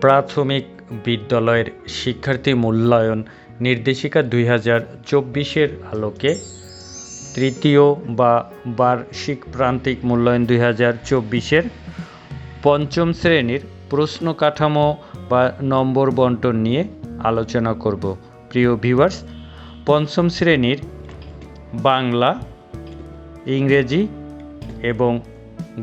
প্রাথমিক বিদ্যালয়ের শিক্ষার্থী মূল্যায়ন নির্দেশিকা দুই হাজার চব্বিশের আলোকে তৃতীয় বা বার্ষিক প্রান্তিক মূল্যায়ন দুই হাজার চব্বিশের পঞ্চম শ্রেণির প্রশ্ন কাঠামো বা নম্বর বন্টন নিয়ে আলোচনা করব। প্রিয় ভিউয়ার্স, পঞ্চম শ্রেণির বাংলা, ইংরেজি এবং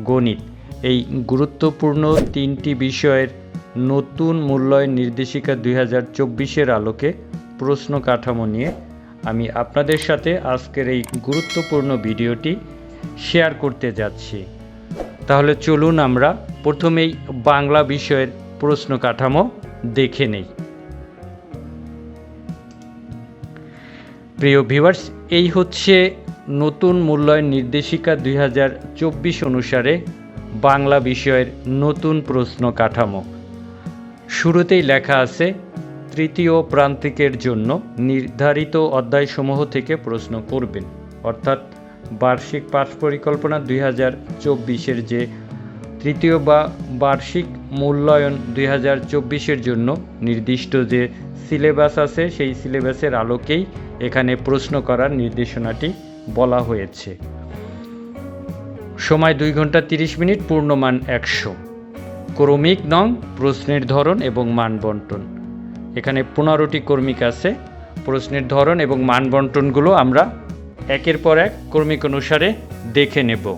গণিত এই গুরুত্বপূর্ণ তিনটি বিষয়ের নতুন মূল্যায়ন নির্দেশিকা দুই হাজার চব্বিশের আলোকে প্রশ্ন কাঠামো নিয়ে আমি আপনাদের সাথে আজকের এই গুরুত্বপূর্ণ ভিডিওটি শেয়ার করতে যাচ্ছি। তাহলে চলুন আমরা প্রথমেই বাংলা বিষয়ের প্রশ্ন কাঠামো দেখে নেই। প্রিয় ভিউয়ার্স, এই হচ্ছে নতুন মূল্যায়ন নির্দেশিকা দুই হাজার চব্বিশ অনুসারে বাংলা বিষয়ের নতুন প্রশ্ন কাঠামো। শুরুতেই লেখা আছে, তৃতীয় প্রান্তিকের জন্য নির্ধারিত অধ্যায়সমূহ থেকে প্রশ্ন করবেন। অর্থাৎ বার্ষিক পাঠ পরিকল্পনা দুই হাজার চব্বিশের যে তৃতীয় বা বার্ষিক মূল্যায়ন দুই হাজার চব্বিশের জন্য নির্দিষ্ট যে সিলেবাস আছে, সেই সিলেবাসের আলোকেই এখানে প্রশ্ন করার নির্দেশনাটি বলা হয়েছে। সময় দুই ঘণ্টা তিরিশ মিনিট, পূর্ণমান একশো। ক্রমিক নং, প্রশ্নের ধরন এবং মান বন্টন। এখানে পনেরোটি কর্মিক আছে। প্রশ্নের ধরন এবং মান বন্টনগুলো আমরা একের পর এক কর্মিক অনুসারে দেখে নেব।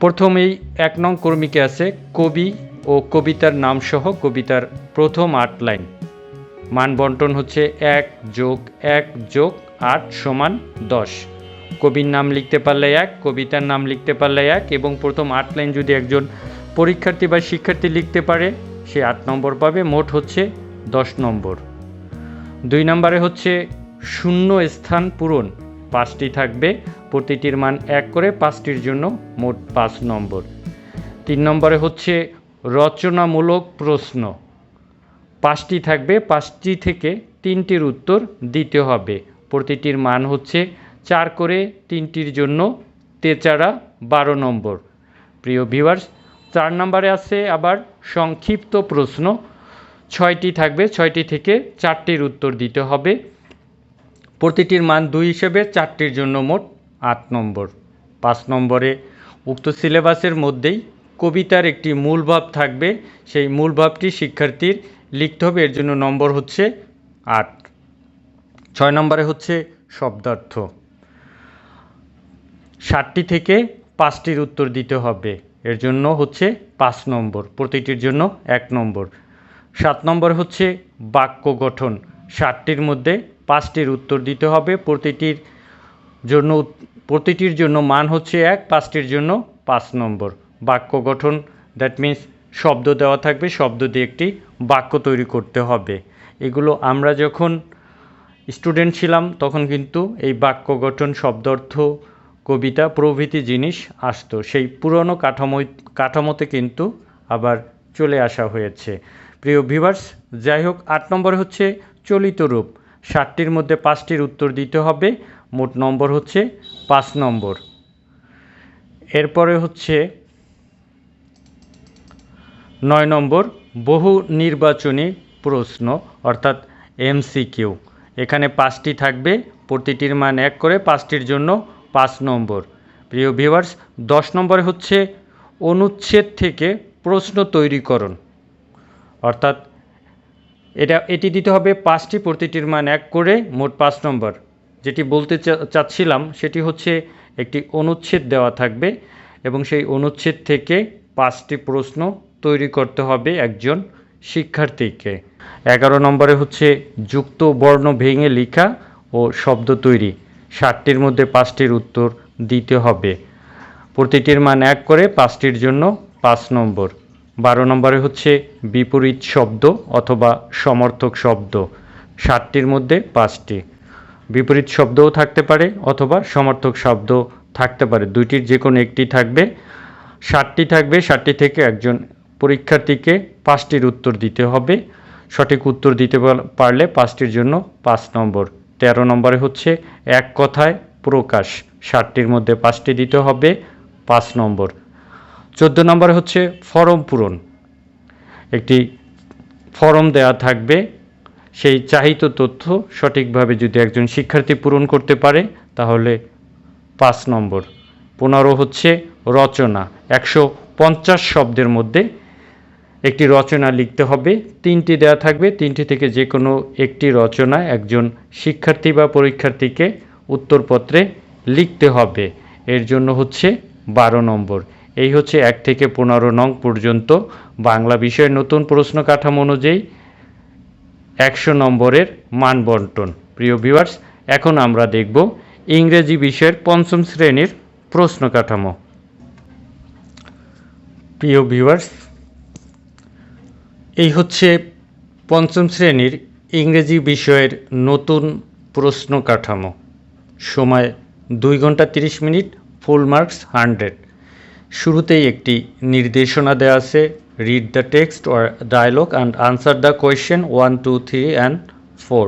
প্রথমেই এক নং কর্মিকে আছে কবি ও কবিতার নাম সহ কবিতার প্রথম আট লাইন। মান বন্টন হচ্ছে এক যোগ এক যোগ আট সমান দশ। কবির নাম লিখতে পারলে এক, কবিতার নাম লিখতে পারলে এক এবং প্রথম আট লাইন যদি একজন পরীক্ষার্থী বা শিক্ষার্থী লিখতে পারে, সে আট নম্বর পাবে, মোট হচ্ছে দশ নম্বর। দুই নম্বরে হচ্ছে শূন্য স্থান পূরণ, পাঁচটি থাকবে, প্রতিটির মান এক করে পাঁচটির জন্য মোট পাঁচ নম্বর। তিন নম্বরে হচ্ছে রচনামূলক প্রশ্ন, পাঁচটি থাকবে, পাঁচটি থেকে তিনটির উত্তর দিতে হবে। প্রতিটির মান হচ্ছে চার করে তিনটির জন্য তেচারা বারো নম্বর। প্রিয় ভিউয়ার্স চার নম্বরে আছে আবার সংক্ষিপ্ত প্রশ্ন। ছয়টি থাকবে, ছয়টি থেকে চারটির উত্তর দিতে হবে। প্রতিটির মান দুই হিসেবে চারটির জন্য মোট আট নম্বর। পাঁচ নম্বরে উক্ত সিলেবাসের মধ্যেই কবিতার একটি মূল ভাব থাকবে। সেই মূল ভাবটি শিক্ষার্থীর লিখতে হবে, এর জন্য নম্বর হচ্ছে আট। ছয় নম্বরে হচ্ছে শব্দার্থ। ষাটটি থেকে পাঁচটির উত্তর দিতে হবে। এর জন্য হচ্ছে পাঁচ নম্বর, প্রতিটির জন্য এক নম্বর। সাত নম্বর হচ্ছে বাক্য গঠন। ষাটটির মধ্যে পাঁচটির উত্তর দিতে হবে, প্রতিটির জন্য প্রতিটির জন্য মান হচ্ছে এক, পাঁচটির জন্য পাঁচ নম্বর। বাক্য গঠন দ্যাট মিন্স শব্দ দেওয়া থাকবে, শব্দ দিয়ে একটি বাক্য তৈরি করতে হবে। এগুলো আমরা যখন স্টুডেন্ট ছিলাম, তখন কিন্তু এই বাক্য গঠন শব্দার্থ কবিতা, প্রভৃতি জিনিস আসতো। সেই পুরনো কাঠামো, কাঠামোতে কিন্তু আবার চলে আসা হয়েছে। প্রিয় ভিভার্স যাই হোক, আট নম্বরে হচ্ছে চলিত রূপ। ষাটটির মধ্যে পাঁচটির উত্তর দিতে হবে। মোট নম্বর হচ্ছে পাঁচ নম্বর। এরপরে হচ্ছে নয় নম্বর, বহু নির্বাচনী প্রশ্ন, অর্থাৎ এমসিকিউ। এখানে পাঁচটি থাকবে। প্রতিটির মান এক করে পাঁচটির জন্য পাঁচ নম্বর। প্রিয় ভিউয়ার্স, দশ নম্বরে হচ্ছে অনুচ্ছেদ থেকে প্রশ্ন তৈরিকরণ। অর্থাৎ এটা, এটি দিতে হবে পাঁচটি প্রতিটির মান এক করে মোট পাঁচ নম্বর। যেটি বলতে চাচ্ছিলাম, সেটি হচ্ছে একটি অনুচ্ছেদ দেওয়া থাকবে এবং সেই অনুচ্ছেদ থেকে পাঁচটি প্রশ্ন তৈরি করতে হবে একজন শিক্ষার্থীকে। এগারো নম্বরে হচ্ছে যুক্ত বর্ণ ভেঙে লেখা ও শব্দ তৈরি। ষাটটির মধ্যে পাঁচটির উত্তর দিতে হবে। প্রতিটির মান এক করে পাঁচটির জন্য পাঁচ নম্বর। বারো নম্বরে হচ্ছে বিপরীত শব্দ অথবা সমর্থক শব্দ। ষাটটির মধ্যে পাঁচটি। বিপরীত শব্দও থাকতে পারে অথবা সমর্থক শব্দ থাকতে পারে। দুইটির যে কোনো একটি থাকবে। ষাটটি থাকবে, ষাটটি থেকে একজন পরীক্ষার্থীকে পাঁচটির উত্তর দিতে হবে। সঠিক উত্তর দিতে পারলে পাঁচটির জন্য পাঁচ নম্বর। তেরো নম্বরে হচ্ছে এক কথায় প্রকাশ। ষাটটির মধ্যে পাঁচটি দিতে হবে, পাঁচ নম্বর। চোদ্দ নম্বরে হচ্ছে ফরম পূরণ। একটি ফর্ম দেওয়া থাকবে, সেই চাহিত তথ্য সঠিকভাবে যদি একজন শিক্ষার্থী পূরণ করতে পারে, তাহলে পাঁচ নম্বর। পনেরো হচ্ছে রচনা। একশো পঞ্চাশ শব্দের মধ্যে একটি রচনা লিখতে হবে, তিনটি দেওয়া থাকবে, তিনটি থেকে যে কোনো একটি রচনা একজন শিক্ষার্থী বা পরীক্ষার্থীকে উত্তরপত্রে লিখতে হবে। এর জন্য হচ্ছে বারো নম্বর। এই হচ্ছে এক থেকে পনেরো নং পর্যন্ত বাংলা বিষয়ের নতুন প্রশ্ন কাঠামো অনুযায়ী একশো নম্বরের মান বন্টন প্রিয় ভিউয়ার্স এখন আমরা দেখব ইংরেজি বিষয়ের পঞ্চম শ্রেণির প্রশ্ন কাঠামো। প্রিয় ভিউয়ার্স এই হচ্ছে পঞ্চম শ্রেণির ইংরেজি বিষয়ের নতুন প্রশ্ন কাঠামো। সময় দুই ঘণ্টা তিরিশ মিনিট, ফুল মার্কস হান্ড্রেড। শুরুতেই একটি নির্দেশনা দেওয়া আছে read the text or dialogue and answer the question one two three and four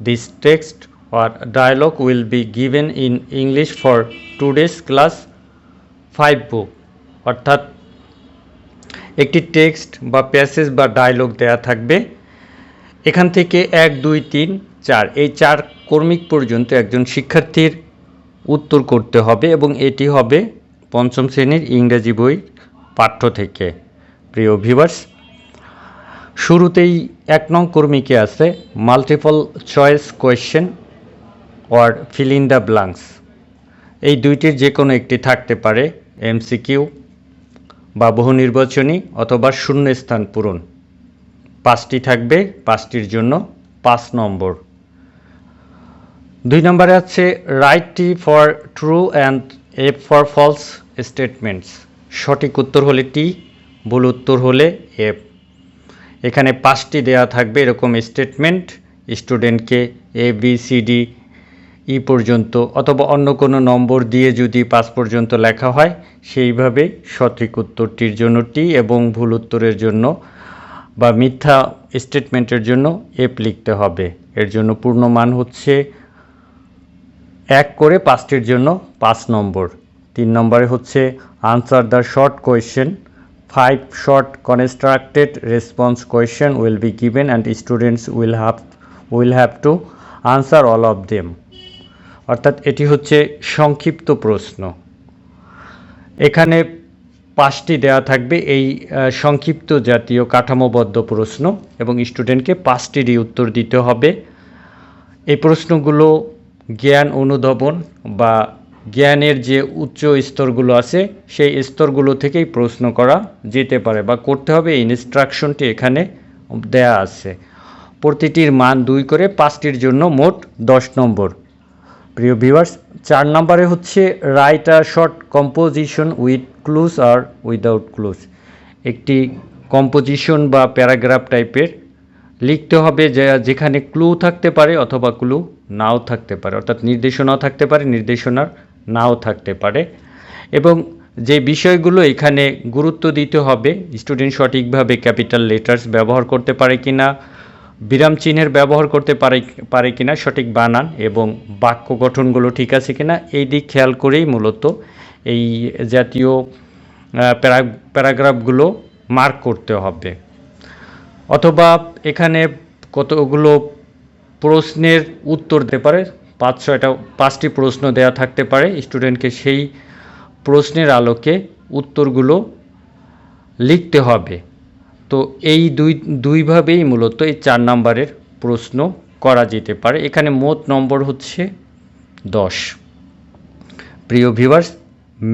this text or dialogue will be given in English for today's class five book অর্থাৎ একটি text বা passage বা dialogue দেয়া থাকবে। এখান থেকে এক, দুই, তিন, চার। এই চার কর্মিক পর্যন্ত একজন শিক্ষার্থীর উত্তর করতে হবে এবং এটি হবে পঞ্চম শ্রেণির ইংরেজি বই পাঠ্য থেকে। প্রিয় ভিভার্স শুরুতেই এক নং কর্মীকে আছে multiple choice question or fill in the blanks. এই দুইটির যে কোনো একটি থাকতে পারে এমসিকিউ বা বহু নির্বাচনী অথবা শূন্য স্থান পূরণ। পাঁচটি থাকবে, পাঁচটির জন্য পাঁচ নম্বর। দুই নম্বরে আছে write T for true and F for false statements সঠিক উত্তর হলে টি ভুল উত্তর হলে এফ এখানে পাঁচটি দেয়া থাকবে এরকম স্টেটমেন্ট স্টুডেন্টকে A B C D E পর্যন্ত অথবা অন্য কোনো নম্বর দিয়ে যদি পাঁচ পর্যন্ত লেখা হয়, সেইভাবে সঠিক উত্তরটির জন্য টি এবং ভুল উত্তরের জন্য বা মিথ্যা স্টেটমেন্টের জন্য এফ লিখতে হবে। এর জন্য পূর্ণ মান হচ্ছে এক করে পাঁচটির জন্য পাঁচ নম্বর। তিন নম্বরে হচ্ছে answer the short question five short constructed response question will be given and students will have will have to answer all of them অর্থাৎ এটি হচ্ছে সংক্ষিপ্ত প্রশ্ন। এখানে পাঁচটি দেয়া থাকবে এই সংক্ষিপ্ত জাতীয় কাঠামোবদ্ধ প্রশ্ন এবং স্টুডেন্টকে পাঁচটিরই উত্তর দিতে হবে। এই প্রশ্নগুলো জ্ঞান অনুধাবন বা জ্ঞানের যে উচ্চ স্তরগুলো আছে, সেই স্তরগুলো থেকেই প্রশ্ন করা যেতে পারে বা করতে হবে। এই ইনস্ট্রাকশনটি এখানে দেয়া আছে। প্রতিটির মান দুই করে পাঁচটির জন্য মোট দশ নম্বর। প্রিয় ভিউয়ার্স চার নম্বরে হচ্ছে write a short composition with clues R without clues একটি কম্পোজিশন বা প্যারাগ্রাফ টাইপের লিখতে হবে যেখানে ক্লু থাকতে পারে অথবা ক্লু নাও থাকতে পারে। অর্থাৎ নির্দেশনাও থাকতে পারে, নির্দেশনার নাও থাকতে পারে। এবং যে বিষয়গুলো এখানে গুরুত্ব দিতে হবে স্টুডেন্ট সঠিকভাবে ক্যাপিটাল লেটার্স ব্যবহার করতে পারে কিনা বিরাম চিহ্নের ব্যবহার করতে পারে পারে কিনা সঠিক বানান এবং বাক্য গঠনগুলো ঠিক আছে কিনা, এই দিক খেয়াল করেই মূলত এই জাতীয় প্যারা, প্যারাগ্রাফগুলো মার্ক করতে হবে। অথবা এখানে কতগুলো প্রশ্নের উত্তর দিতে পারে, পাঁচ ছয়টা, পাঁচটি প্রশ্ন দেয়া থাকতে পারে, স্টুডেন্টকে সেই প্রশ্নের আলোকে উত্তরগুলো লিখতে হবে। তো এই দুই, দুইভাবেই মূলত এই চার নাম্বারের প্রশ্ন করা যেতে পারে। এখানে মোট নম্বর হচ্ছে দশ। প্রিয় viewers,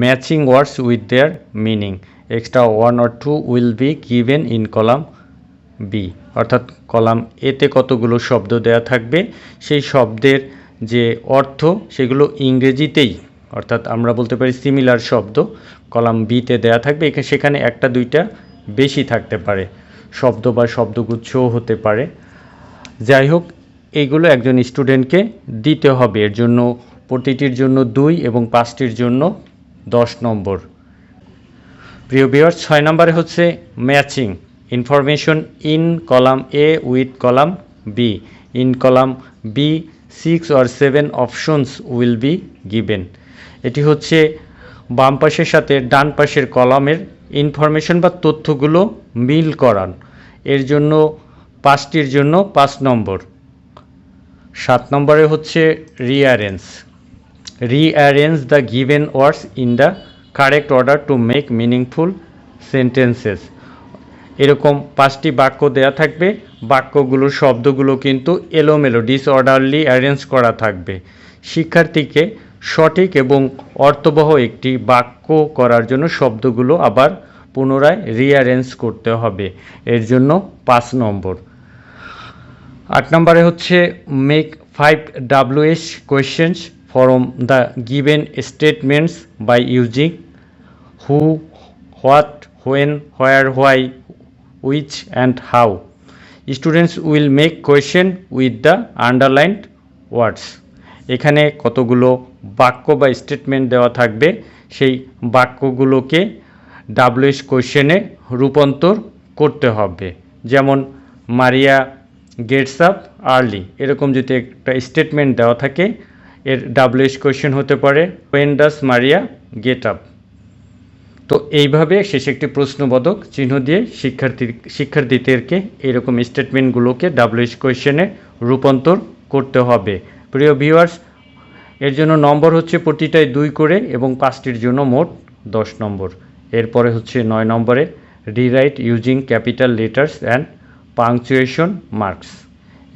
matching words with their meaning. Extra one or two will be given in column B. অর্থাৎ কলাম এতে কতগুলো শব্দ দেয়া থাকবে? সেই শব্দের যে অর্থ, সেগুলো ইংরেজিতেই, অর্থাৎ আমরা বলতে পারি সিমিলার শব্দ, কলাম বিতে দেয়া থাকবে। সেখানে একটা, দুইটা বেশি থাকতে পারে। শব্দ বা শব্দগুচ্ছও হতে পারে। যাই হোক এগুলো একজন স্টুডেন্টকে দিতে হবে। এর জন্য প্রতিটির জন্য দুই এবং পাঁচটির জন্য দশ নম্বর। প্রিয় বিয়ার ছয় নম্বরে হচ্ছে matching. Information in column A with column B. In column B, six or seven options will be given. এটি হচ্ছে বাম পাশের সাথে ডান পাশের কলামের ইনফরমেশন বা তথ্যগুলো মিল করান। এর জন্য পাঁচটির জন্য পাঁচ নম্বর। সাত নম্বরে হচ্ছে rearrange rearrange the given words in the correct order to make meaningful sentences এরকম পাঁচটি বাক্য দেয়া থাকবে। বাক্যগুলোর শব্দগুলো কিন্তু এলোমেলো ডিসঅর্ডারলি অ্যারেঞ্জ করা থাকবে। শিক্ষার্থীকে সঠিক এবং অর্থবহ একটি বাক্য করার জন্য শব্দগুলো আবার পুনরায় রিঅ্যারেঞ্জ করতে হবে। এর জন্য পাঁচ নম্বর। আট নম্বরে হচ্ছে make five WH questions from the given statements by using who what when where why which and how students will make question with the underlined words এখানে কতগুলো বাক্য বা স্টেটমেন্ট দেওয়া থাকবে, সেই বাক্যগুলোকে ডাব্লিউএস কোয়েশ্চেনে রূপান্তর করতে হবে। যেমন, মারিয়া গেটস আপ আর্লি। এরকম যদি একটা স্টেটমেন্ট দেওয়া থাকে, এর ডাব্লিউএস কোয়েশ্চেন হতে পারে when does Maria get up তো এইভাবে শেষে একটি প্রশ্নবোধক চিহ্ন দিয়ে শিক্ষার্থী, শিক্ষার্থীদেরকে এরকম স্টেটমেন্টগুলোকে ডাব্লিউএস কোয়েশ্চেনে রূপান্তর করতে হবে। প্রিয় ভিউয়ার্স, এর জন্য নম্বর হচ্ছে প্রতিটায় দুই করে এবং পাঁচটির জন্য মোট দশ নম্বর। এরপরে হচ্ছে নয় নম্বরে rewrite using capital letters and punctuation marks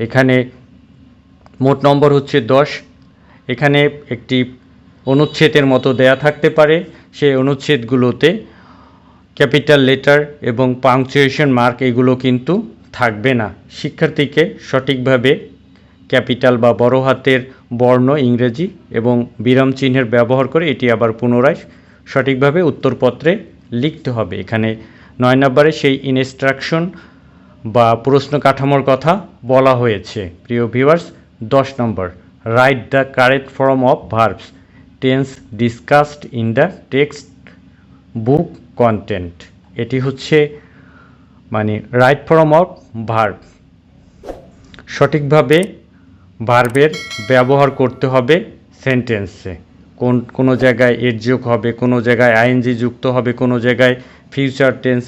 এখানে মোট নম্বর হচ্ছে দশ। এখানে একটি অনুচ্ছেদের মতো দেয়া থাকতে পারে। সেই অনুচ্ছেদগুলোতে ক্যাপিটাল লেটার এবং পাংচুয়েশন মার্ক এগুলো কিন্তু থাকবে না। শিক্ষার্থীকে সঠিকভাবে ক্যাপিটাল বা বড় হাতের বর্ণ ইংরেজি এবং বিরাম চিহ্নের ব্যবহার করে এটি আবার পুনরায় সঠিকভাবে উত্তরপত্রে লিখতে হবে। এখানে নয় নম্বরে সেই ইনস্ট্রাকশন বা প্রশ্ন কাঠামোর কথা বলা হয়েছে। প্রিয় ভিউয়ার্স দশ number write the correct form of verbs tense discussed in the textbook content এটি হচ্ছে মানে রাইট ফর্ম অফ ভার্ব সঠিকভাবে ভার্বের ব্যবহার করতে হবে সেন্টেন্সে কোন, কোনো জায়গায় এর যোগ হবে, কোনো জায়গায় আইএনজি যুক্ত হবে, কোনো জায়গায় ফিউচার টেন্স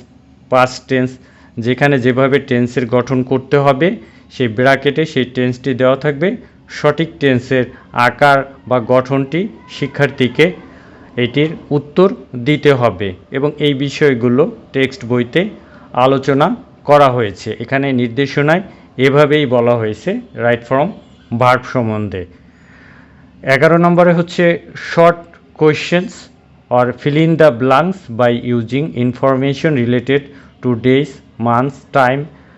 পাস্ট টেন্স যেখানে যেভাবে টেন্সের গঠন করতে হবে, সেই ব্র্যাকেটে সেই টেন্সটি দেওয়া থাকবে। সঠিক টেন্সের আকার বা গঠনটি শিক্ষার্থীকে এটির উত্তর দিতে হবে এবং এই বিষয়গুলো টেক্সট বইতে আলোচনা করা হয়েছে। এখানে নির্দেশনায় এভাবেই বলা হয়েছে রাইট ফর্ম ভার্ব সম্বন্ধে। এগারো নম্বরে হচ্ছে short questions or fill in the blanks by using information related to days months time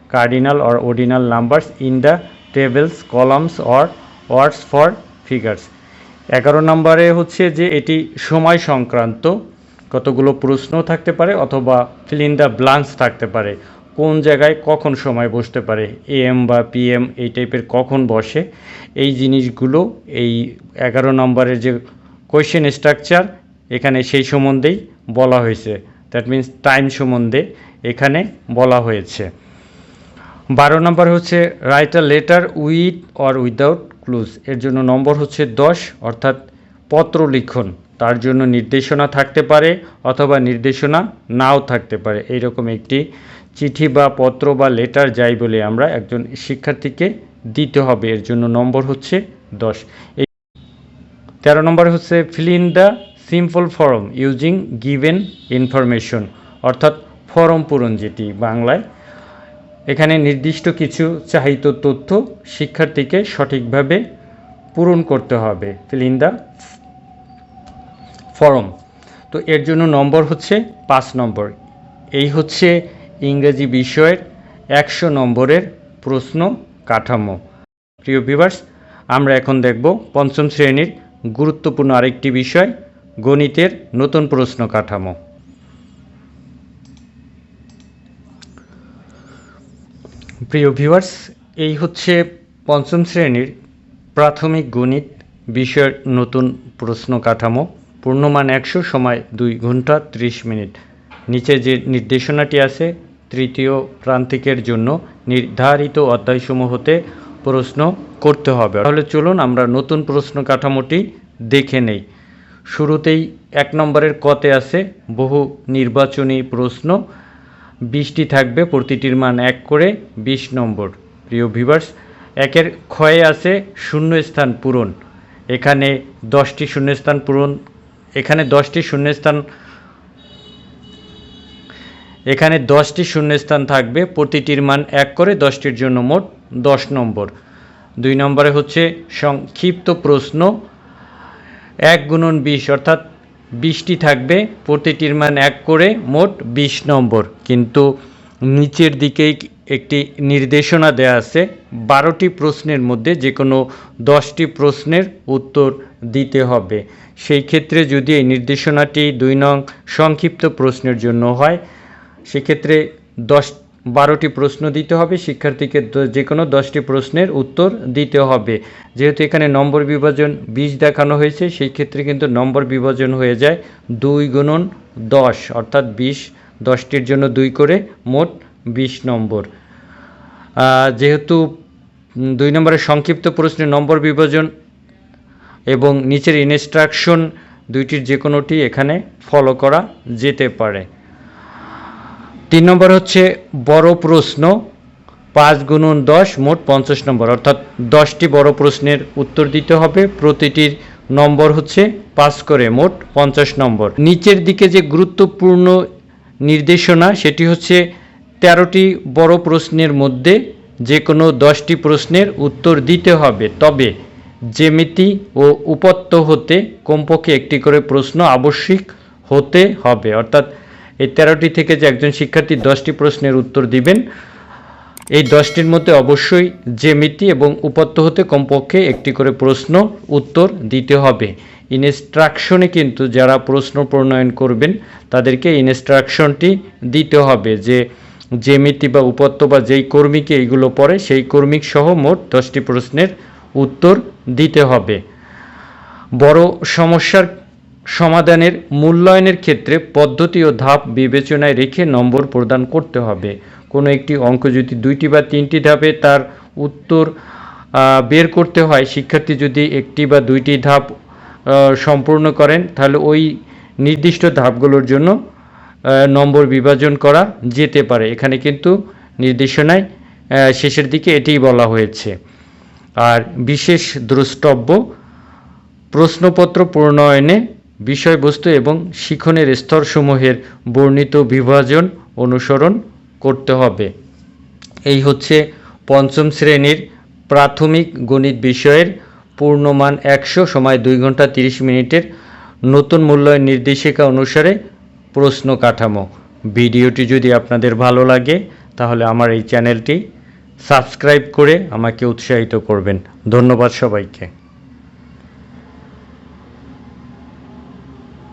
cardinal or ordinal numbers in the tables columns or words for figures এগারো নম্বরে হচ্ছে যে এটি সময় সংক্রান্ত, কতগুলো প্রশ্ন থাকতে পারে অথবা ফিল ইন দ্য ব্লাঙ্কস থাকতে পারে। কোন জায়গায় কখন সময় বসতে পারে এএম বা পিএম এই টাইপের কখন বসে, এই জিনিসগুলো, এই এগারো নম্বরের যে কোয়েশ্চেন স্ট্রাকচার এখানে সেই সম্বন্ধেই বলা হয়েছে। দ্যাট মিন্স টাইম সম্বন্ধে এখানে বলা হয়েছে। বারো নম্বর হচ্ছে write a letter with or without clues এর জন্য নম্বর হচ্ছে দশ, অর্থাৎ পত্র লিখন। তার জন্য নির্দেশনা থাকতে পারে অথবা নির্দেশনা নাও থাকতে পারে। এইরকম একটি চিঠি বা পত্র বা লেটার যাই বলে আমরা একজন শিক্ষার্থীকে দিতে হবে। এর জন্য নম্বর হচ্ছে দশ। এই তেরো নম্বর হচ্ছে fill in the simple form using given information অর্থাৎ ফর্ম পূরণ যেটি বাংলায়। এখানে নির্দিষ্ট কিছু চাহিত তথ্য শিক্ষার্থীকে সঠিকভাবে পূরণ করতে হবে। ফিল ইন দ্য ফর্ম তো এর জন্য নম্বর হচ্ছে পাঁচ নম্বর। এই হচ্ছে ইংরেজি বিষয়ের একশো নম্বরের প্রশ্ন কাঠামো। প্রিয় ভিভার্স আমরা এখন দেখব পঞ্চম শ্রেণির গুরুত্বপূর্ণ আরেকটি বিষয়, গণিতের নতুন প্রশ্ন কাঠামো। প্রিয় ভিউয়ার্স এই হচ্ছে পঞ্চম শ্রেণির প্রাথমিক গণিত বিষয়ের নতুন প্রশ্ন কাঠামো। পূর্ণমান একশো সময় দুই ঘণ্টা ত্রিশ মিনিট। নিচে যে নির্দেশনাটি আছে তৃতীয় প্রান্তিকের জন্য নির্ধারিত অধ্যায়সমূহ হতে প্রশ্ন করতে হবে। তাহলে চলুন আমরা নতুন প্রশ্ন কাঠামোটি দেখে নেই। শুরুতেই এক নম্বরের কতে আছে, বহু নির্বাচনী প্রশ্ন। বিশটি থাকবে, প্রতিটির মান এক করে বিশ নম্বর। প্রিয় ভিভার্স একের ক্ষয়ে আছে শূন্যস্থান পূরণ। এখানে দশটি শূন্যস্থান পূরণ, এখানে দশটি শূন্যস্থান এখানে দশটি শূন্যস্থান থাকবে, প্রতিটির মান এক করে, দশটির জন্য মোট দশ নম্বর। দুই নম্বরে হচ্ছে সংক্ষিপ্ত প্রশ্ন, এক গুণন বিশ, অর্থাৎ বিশটি থাকবে, প্রতিটির মান এক করে, মোট বিশ নম্বর। কিন্তু নিচের দিকেই একটি নির্দেশনা দেয়া আছে, বারোটি প্রশ্নের মধ্যে যে কোনো দশটি প্রশ্নের উত্তর দিতে হবে। সেই ক্ষেত্রে যদি এই নির্দেশনাটি দুই নং সংক্ষিপ্ত প্রশ্নের জন্য হয় সেক্ষেত্রে দশ, বারোটি প্রশ্ন দিতে হবে, শিক্ষার্থীকে যে কোনো দশটি প্রশ্নের উত্তর দিতে হবে। যেহেতু এখানে নম্বর বিভাজন বিশ দেখানো হয়েছে, সেই ক্ষেত্রে কিন্তু নম্বর বিভাজন হয়ে যায় দুই গুণন দশ, অর্থাৎ বিশ, দশটির জন্য দুই করে মোট বিশ নম্বর। যেহেতু দুই নম্বরের সংক্ষিপ্ত প্রশ্নের নম্বর বিভাজন এবং নিচের ইনস্ট্রাকশন দুইটির যে কোনোটি এখানে ফলো করা যেতে পারে। তিন নম্বর হচ্ছে বড় প্রশ্ন পাঁচ গুণন দশ মোট পঞ্চাশ নম্বর। অর্থাৎ দশটি বড় প্রশ্নের উত্তর দিতে হবে। প্রতিটির নম্বর হচ্ছে পাঁচ করে মোট পঞ্চাশ নম্বর। নিচের দিকে যে গুরুত্বপূর্ণ নির্দেশনা, সেটি হচ্ছে তেরোটি বড় প্রশ্নের মধ্যে যে কোনো দশটি প্রশ্নের উত্তর দিতে হবে। তবে জ্যামিতি ও উপত্য হতে কমপক্ষে একটি করে প্রশ্ন আবশ্যিক হতে হবে। অর্থাৎ এই তেরোটি থেকে যে একজন শিক্ষার্থী দশটি প্রশ্নের উত্তর দিবেন, এই দশটির মধ্যে অবশ্যই যে জ্যামিতি এবং উপত্য হতে কমপক্ষে একটি করে প্রশ্ন উত্তর দিতে হবে। ইনস্ট্রাকশনে কিন্তু যারা প্রশ্ন প্রণয়ন করবেন, তাদেরকে ইনস্ট্রাকশনটি দিতে হবে যে যে জ্যামিতি বা উপত্য বা যেই কর্মীকে এইগুলো পড়ে, সেই কর্মিক সহ মোট দশটি প্রশ্নের উত্তর দিতে হবে। বড় সমস্যার সমাধানের মূল্যায়নের ক্ষেত্রে পদ্ধতি ও ধাপ বিবেচনায় রেখে নম্বর প্রদান করতে হবে। কোনো একটি অঙ্ক যদি দুইটি বা তিনটি ধাপে তার উত্তর বের করতে হয়, শিক্ষার্থী যদি একটি বা দুইটি ধাপ সম্পূর্ণ করেন, তাহলে ওই নির্দিষ্ট ধাপগুলোর জন্য নম্বর বিভাজন করা যেতে পারে। এখানে কিন্তু নির্দেশনায় শেষের দিকে এটিই বলা হয়েছে। আর বিশেষ দ্রষ্টব্য, প্রশ্নপত্র প্রণয়নে বিষয়বস্তু এবং শিখনের স্তরসমূহের বর্ণিত বিভাজন অনুসরণ করতে হবে। এই হচ্ছে পঞ্চম শ্রেণির প্রাথমিক গণিত বিষয়ের পূর্ণমান একশো সময় দুই ঘণ্টা তিরিশ মিনিটের নতুন মূল্যায়ন নির্দেশিকা অনুসারে প্রশ্ন কাঠামো। ভিডিওটি যদি আপনাদের ভালো লাগে, তাহলে আমার এই চ্যানেলটি সাবস্ক্রাইব করে আমাকে উৎসাহিত করবেন। ধন্যবাদ সবাইকে।